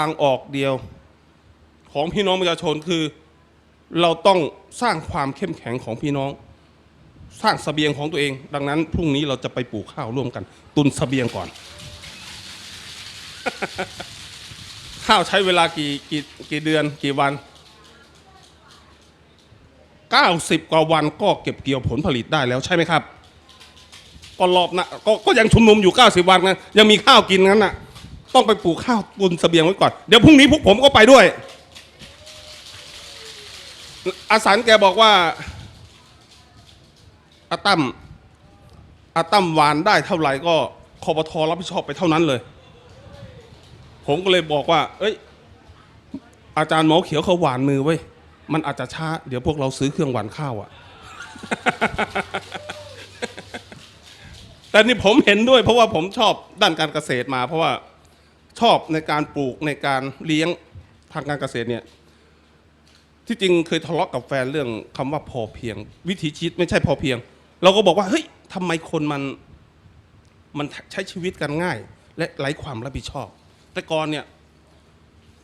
างออกเดียว ของพี่น้องประชาชนคือ เราต้องสร้างความเข้มแข็งของพี่น้อง สร้างเสบียงของตัวเอง ดังนั้นพรุ่งนี้เราจะไปปลูกข้าวร่วมกัน ตุนเสบียงก่อน ข้าวใช้เวลากี่กี่กี่เดือนกี่วัน 90 กว่าวันก็เก็บเกี่ยวผลผลิตได้แล้วใช่ไหมครับก็รอบนะก็ก็ยังชุมนุมอยู่ 90 วันนะยังมีข้าวกินงั้นน่ะ ต้องไปปลูกข้าวตุนเสบียงไว้ก่อน เดี๋ยวพรุ่งนี้พวกผมก็ไปด้วย อาสันแกบอกว่าอาตั้มอาตั้มหวานได้เท่าไหร่ก็คอปทรับผิดชอบไปเท่านั้นเลย ผมก็เลยบอกว่า เอ้ย อาจารย์หมอเขียวเขาหวานมือไว้ยมันอาจจะช้า เดี๋ยวพวกเราซื้อเครื่องหวานข้าวอะแต่นี่ผมเห็นด้วยเพราะว่าผมชอบด้านการเกษตรมาเพราะว่า ชอบในการปลูกในการเลี้ยงทางการเกษตรเนี่ยที่จริงเคยทะเลาะกับแฟนเรื่องคำว่าพอเพียง วิถีชีวิตไม่ใช่พอเพียง เราก็บอกว่าเฮ้ยทำไมคนมันมันใช้ชีวิตกันง่าย และไร้ความรับผิดชอบ แต่ก่อนเนี่ย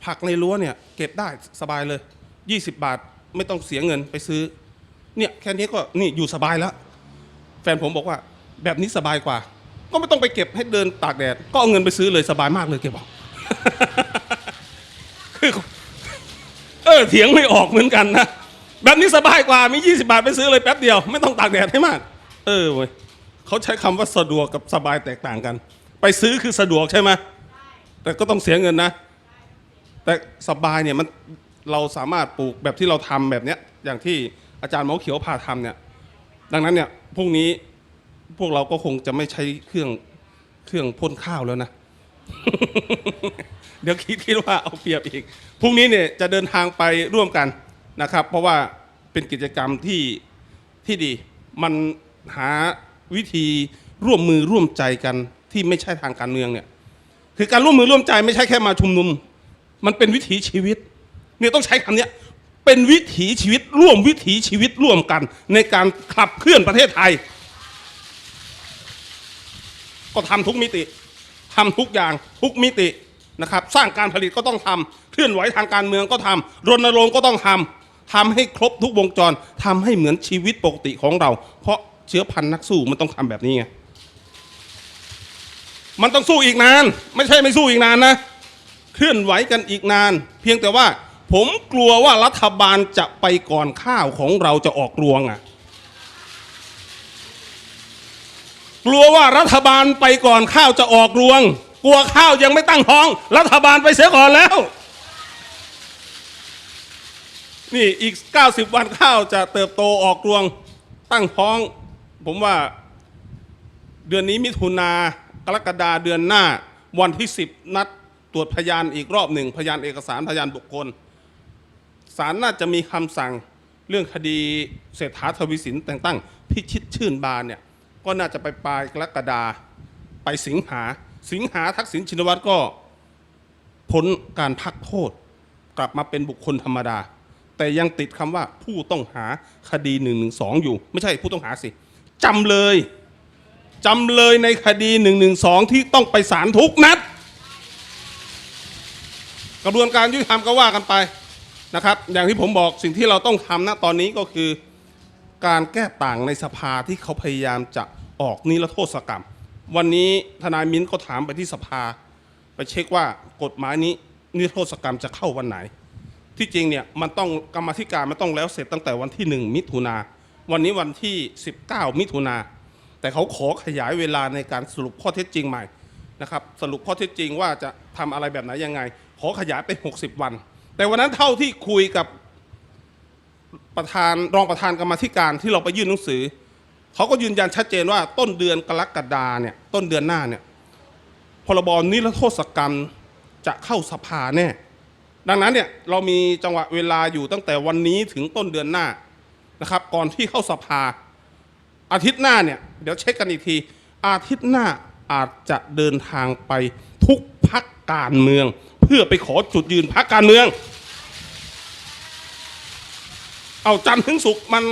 ผักในรั้วเนี่ยเก็บได้สบายเลย 20 บาทไม่ต้องเสียเงินไปซื้อเนี่ยแค่นี้ก็นี่อยู่สบายแล้ว แฟนผมบอกว่าแบบนี้สบายกว่า ก็ไม่ต้องไปเก็บให้เดินตากแดด ก็เอาเงินไปซื้อเลยสบายมากเลยแกบอกคือเออเถียงไม่ออกเหมือนกันนะแบบนี้สบายกว่ามี 20 บาทไปซื้อเลยแป๊บเดียว ไม่ต้องตากแดดให้มาก เออเว้ยเขาใช้คำว่าสะดวกกับสบายแตกต่างกัน ไปซื้อคือสะดวกใช่ไหมแต่ก็ต้องเสียเงินนะ แต่สบายเนี่ยมันเราสามารถปลูกแบบที่เราทำแบบเนี้ยอย่างที่อาจารย์หมอเขียวพาทำเนี่ย ดังนั้นเนี่ยพรุ่งนี้ พวกเราก็คงจะไม่ใช้เครื่องเครื่องพ่นข้าวแล้วนะ เดี๋ยวคิดคิดว่าเอาเปรียบอีกพรุ่งนี้เนี่ยจะเดินทางไปร่วมกันนะครับ เพราะว่าเป็นกิจกรรมที่ที่ดี มันหาวิธีร่วมมือร่วมใจกันที่ไม่ใช่ทางการเมืองเนี่ย คือการร่วมมือร่วมใจไม่ใช่แค่มาชุมนุม มันเป็นวิถีชีวิตเนี่ยต้องใช้คำเนี้ยเป็นวิถีชีวิตร่วมวิถีชีวิตร่วมกัน ในการขับเคลื่อนประเทศไทย ก็ทำทุกมิติทำทุกอย่างทุกมิตินะครับ สร้างการผลิตก็ต้องทำเคลื่อนไหวทางการเมืองก็ทำรณรงค์ก็ต้องทำทำให้ครบทุกวงจรทำให้เหมือนชีวิตปกติของเรา เพราะเชื้อพันธุ์นักสู้มันต้องทำแบบนี้ไงมันต้องสู้อีกนาน ไม่ใช่ไม่สู้อีกนานนะ เคลื่อนไหวกันอีกนาน เพียงแต่ว่าผมกลัวว่ารัฐบาลจะไปก่อนข้าวของเราจะออกรวงอะ กลัวว่ารัฐบาลไปก่อนข้าวจะออกรวง กลัวข้าวยังไม่ตั้งท้อง รัฐบาลไปเสียก่อนแล้ว นี่อีก 90 วันข้าวจะเติบโตออกรวงตั้งท้อง ผมว่าเดือนนี้มิถุนากรกฎาเดือนหน้าวันที่ 10 นัดตรวจพยานอีกรอบหนึ่งพยานเอกสารพยานบุคคลศาลน่าจะมีคำสั่งเรื่องคดีเศรษฐาทวีสินแต่งตั้งพิชิตชื่นบานเนี่ย ก็น่าจะไปปลายกรกฎาไปสิงหา สิงหาทักษิณชินวัตรก็พ้นการพักโทษ กลับมาเป็นบุคคลธรรมดา แต่ยังติดคำว่าผู้ต้องหาคดี1นึอยู่ ไม่ใช่ผู้ต้องหาสิจำเลยจำเลยในคดี1นึที่ต้องไปศาลทุกนัด กระบวนการยุติธรรมก็ว่ากันไปนะครับ อย่างที่ผมบอกสิ่งที่เราต้องทำณตอนนี้ก็คือ การแก้ต่างในสภาที่เขาพยายามจะออกนิรโทษกรรม วันนี้ทนายมิ้นก็ถามไปที่สภา ไปเช็คว่ากฎหมายนี้นิรโทษกรรมจะเข้าวันไหน ที่จริงเนี่ยมันต้องกรรมธิการมันต้องแล้วเสร็จตั้งแต่วันที่ 1 มิถุนาวันนี้วันที่ 19 มิถุนาแต่เขาขอขยายเวลาในการสรุปข้อเท็จจริงใหม่นะครับสรุปข้อเท็จจริงว่าจะทำอะไรแบบไหนยังไง ขอขยายไป 60 วัน แต่วันนั้นเท่าที่คุยกับ ประธานรองประธานกรรมธิการที่เราไปยื่นหนังสือเขาก็ยืนยันชัดเจนว่าต้นเดือนกรกฎาเนี่ยต้นเดือนหน้าเนี่ยพรบนิรโทษกรรมจะเข้าสภาแน่ดังนั้นเนี่ยเรามีจังหวะเวลาอยู่ตั้งแต่วันนี้ถึงต้นเดือนหน้านะครับ ก่อนที่เข้าสภา อาทิตย์หน้าเนี่ยเดี๋ยวเช็คกันอีกที อาทิตย์หน้าอาจจะเดินทางไปทุกพักการเมือง เพื่อไปขอจุดยืนพักการเมือง เอาจันทร์ถึงศุกร์มัน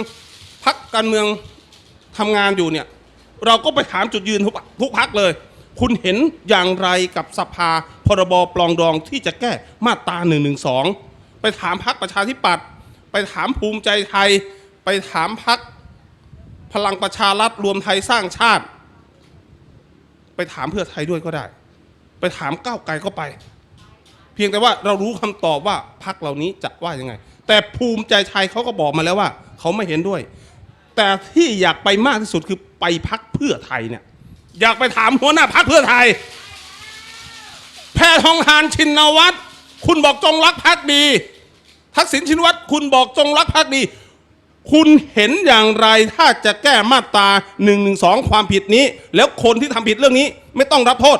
พักการเมืองทำงานอยู่เนี่ย เราก็ไปถามจุดยืนทุกทุกพักเลย คุณเห็นอย่างไรกับสภาพรบปลองดองที่จะแก้มาตรา1นึไปถามพักประชาธิปัตย์ไปถามภูมิใจไทย ไปถามพักพลังประชารัฐรวมไทยสร้างชาติ ไปถามเพื่อไทยด้วยก็ได้ ไปถามก้าวไกลก็ไป เพียงแต่ว่าเรารู้คำตอบว่าพักเหล่านี้จะว่ายังไง แต่ภูมิใจไทยเขาก็บอกมาแล้วว่า เขาไม่เห็นด้วย แต่ที่อยากไปมากที่สุดคือไปพักเพื่อไทยเนี่ย อยากไปถามหัวหน้าพักเพื่อไทย แพทองทานชินวัตรคุณบอกจงรักพักดี ทักษิณชินวัตรคุณบอกจงรักพักดี คุณเห็นอย่างไรถ้าจะแก้มาตรา1นึความผิดนี้ แล้วคนที่ทำผิดเรื่องนี้ไม่ต้องรับโทษ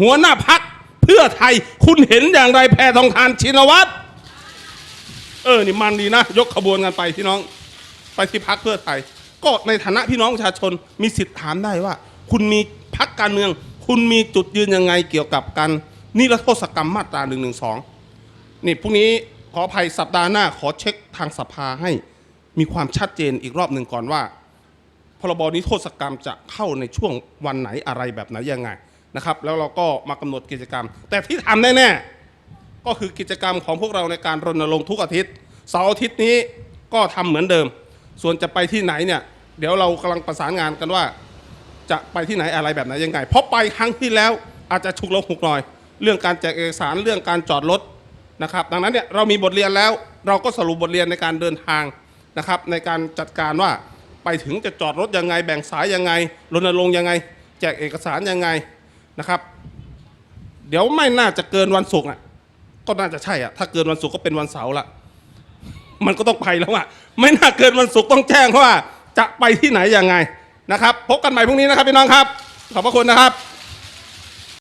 หัวหน้าพักเพื่อไทย คุณเห็นอย่างไรแพทองทานชินวัตร เออนี่มันดีนะ ยกขบวนกันไปพี่น้อง ไปที่พักเพื่อไทย ก็ในฐานะพี่น้องประชาชนมีสิทธิ์ถามได้ว่า คุณมีพักการเมือง คุณมีจุดยืนยังไงเกี่ยวกับการนิรโทษกรรมมาตรา1นึนี่พรุ่งนี้ขออภัยสัปดาห์หน้าขอเช็คทางสภาให้มีความชัดเจนอีกรอบหนึ่งก่อนว่า พรบนิรโทษกรรมจะเข้าในช่วงวันไหนอะไรแบบไหนยังไงนะครับ แล้วเราก็มากำหนดกิจกรรม แต่ที่ทำแน่ๆ ก็คือกิจกรรมของพวกเราในการรณรงค์ทุกอาทิตย์เสาร์อาทิตย์นี้ก็ทำเหมือนเดิม ส่วนจะไปที่ไหนเนี่ย เดี๋ยวเรากำลังประสานงานกันว่า จะไปที่ไหนอะไรแบบไหนยังไง เพราะไปครั้งที่แล้วอาจจะฉุกละหุกหน่อย เรื่องการแจกเอกสารเรื่องการจอดรถนะครับ ดังนั้นเนี่ยเรามีบทเรียนแล้วเราก็สรุปบทเรียนในการเดินทางนะครับ ในการจัดการว่าไปถึงจะจอดรถยังไง แบ่งสายยังไงรณรงค์ยังไง แจกเอกสารยังไงนะครับ เดี๋ยวไม่น่าจะเกินวันศุกร์อะ ก็น่าจะใช่อะถ้าเกินวันศุกร์ก็เป็นวันเสาร์ละมันก็ต้องไปแล้วอะไม่น่าเกินวันศุกร์ต้องแจ้งว่า จะไปที่ไหนยังไงนะครับ พบกันใหม่พรุ่งนี้นะครับพี่น้องครับ ขอบพระคุณนะครับ